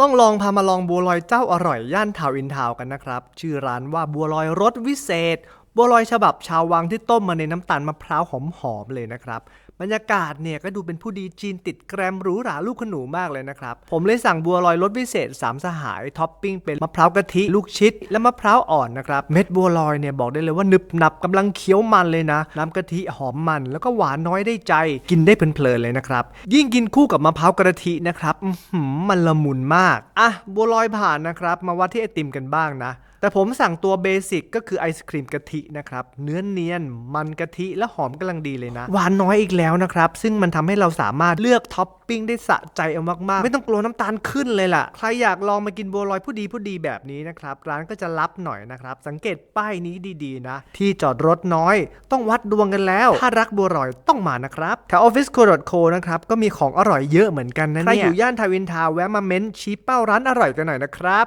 ต้องลองพามาลองบัวลอยเจ้าอร่อยย่านทาวอินทาวกันนะครับ ชื่อร้านว่าบัวลอยรสวิเศษ บัวลอยฉบับชาววังที่ต้มมาในน้ำตาลมะพร้าวหอมๆเลยนะครับ บรรยากาศเนี่ยก็ดูเป็นผู้ดีจีนติดแกรมหรูหราลูกขนูมากเลยนะครับ ผมเลยสั่งบัวลอยรสวิเศษ 3 สหายท็อปปิ้งเป็นมะพร้าวกะทิ ลูกชิด และมะพร้าวอ่อนนะครับ เม็ดบัวลอยเนี่ยบอกได้เลยว่าหนึบหนับกำลังเคี้ยวมันเลยนะ น้ำกะทิหอมมัน แล้วก็หวานน้อยได้ใจ กินได้เพลินๆเลยนะครับ ยิ่งกินคู่กับมะพร้าวกะทินะครับมันละมุนมากอะบัวลอยผ่านนะครับมาวัดที่ไอติมกันบ้างนะแต่ผมสั่งตัวเบสิกก็คือไอศครีมกะทินะครับ เนื้อเนียนมันกะทิและหอมกำลังดีเลยนะ หวานน้อยอีกแล้วนะครับ ซึ่งมันทำให้เราสามารถเลือกท็อปปิ้งได้สะใจเอามากๆ ไม่ต้องกลัวน้ำตาลขึ้นเลยล่ะ ใครอยากลองมากินบัวลอยผู้ดีผู้ดีแบบนี้นะครับ ร้านก็จะรับหน่อยนะครับ สังเกตป้ายนี้ดีๆนะ ที่จอดรถน้อย ต้องวัดดวงกันแล้ว ถ้ารักบัวลอยต้องมานะครับแถว Office Co Co นะครับก็มีของอร่อยเยอะเหมือนกันนะเนี่ยใครอยู่ย่านทาวินทาวน์แวะมาเม้นชี้เป้าร้านอร่อยกันหน่อยนะครับ